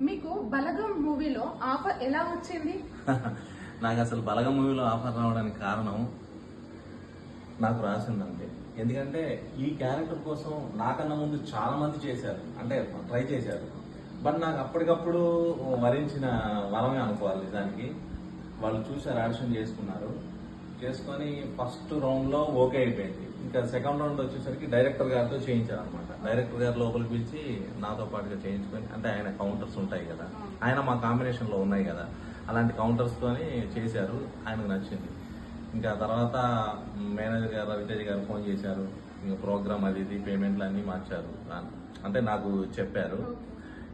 మీకు బలగం మూవీలో ఆఫర్ ఎలా వచ్చింది? నాకు అసలు బలగం మూవీలో ఆఫర్ రావడానికి కారణం నాకు రాసిందండి ఎందుకంటే ఈ క్యారెక్టర్ కోసం నాకన్నా ముందు చాలా మంది చేశారు. అంటే ట్రై చేశారు. బట్ నాకు అప్పటికప్పుడు వరించిన వరమే అనుకోవాలి దానికి. వాళ్ళు చూసి ఆడిషన్ చేసుకున్నారు. చేసుకొని ఫస్ట్ రౌండ్లో ఓకే అయిపోయింది. ఇంకా సెకండ్ రౌండ్ వచ్చేసరికి డైరెక్టర్ గారితో చేయించారు అనమాట డైరెక్టర్ గారు లోపలికి పిలిచి నాతో పాటుగా చేయించుకొని అంటే ఆయన కౌంటర్స్ ఉంటాయి కదా ఆయన మా కాంబినేషన్లో ఉన్నాయి కదా అలాంటి కౌంటర్స్ తోని చేశారు ఆయనకు నచ్చింది. ఇంకా తర్వాత మేనేజర్ గారు రవితేజ గారు ఫోన్ చేశారు ఇంకా ప్రోగ్రామ్ అది ఇది పేమెంట్లు అన్నీ మార్చారు. అంటే నాకు చెప్పారు.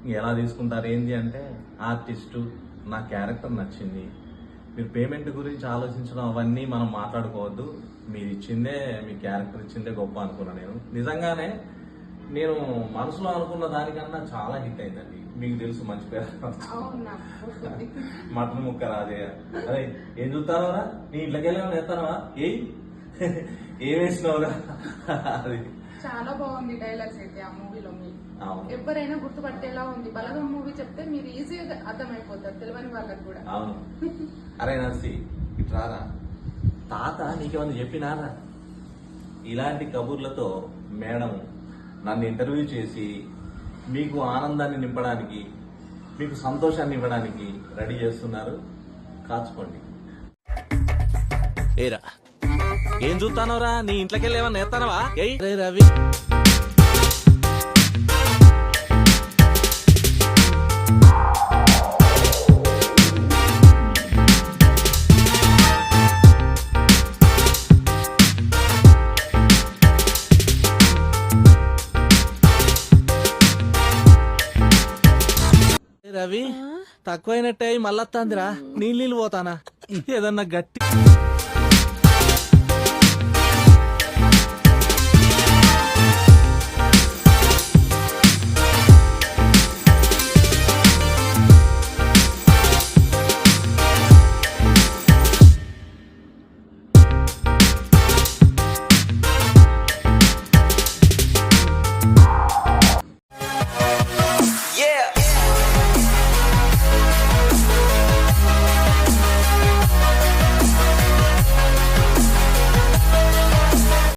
ఇంక ఎలా తీసుకుంటారు ఏంటి అంటే ఆర్టిస్టు నా క్యారెక్టర్ నచ్చింది. మీరు పేమెంట్ గురించి ఆలోచించడం అవన్నీ మనం మాట్లాడుకోవద్దు. మీరు ఇచ్చిందే మీ క్యారెక్టర్ ఇచ్చిందే గొప్ప అనుకున్నా నేను. నిజంగానే నేను మనసులో అనుకున్న దానికన్నా చాలా హిట్ అయిందండి. మీకు తెలుసు మంచి పేరు. మటన్ ముక్క రాజయ్య. అరే ఏం చూస్తానవరా? నీ ఇంట్లోకి వెళ్ళి ఎత్తానవా ఏయ్. ఏం వేసినావురా? అది. చాలా బాగుంది డైలాగ్స్ అయితే ఆ మూవీలో మీ. అవును. ఎవరైనా గుర్తుపట్టేలా ఉంది. బలగం మూవీ చెప్తే మీరు ఈజీగా అర్థమైపోతారు తెలియని వాళ్ళకి కూడా. అవును. అరే నర్సి ఇటు రారా. తాత నీకేమన్నా చెప్పినారా ఇలాంటి కబుర్లతో మేడం నన్ను ఇంటర్వ్యూ చేసి మీకు ఆనందాన్ని నింపడానికి మీకు సంతోషాన్ని ఇవ్వడానికి రెడీ చేస్తున్నారు. కాచుకోండి. ఏరా ఏం చూస్తానోరా? నీ ఇంట్లోకి వెళ్ళి ఏమన్నా ఎత్తానవా ఏయ్. రే రవి. రవి తక్కువైనట్టే మళ్ళొత్తాందిరా. నీళ్ళు నీళ్ళు పోతానా? ఏదన్నా గట్టి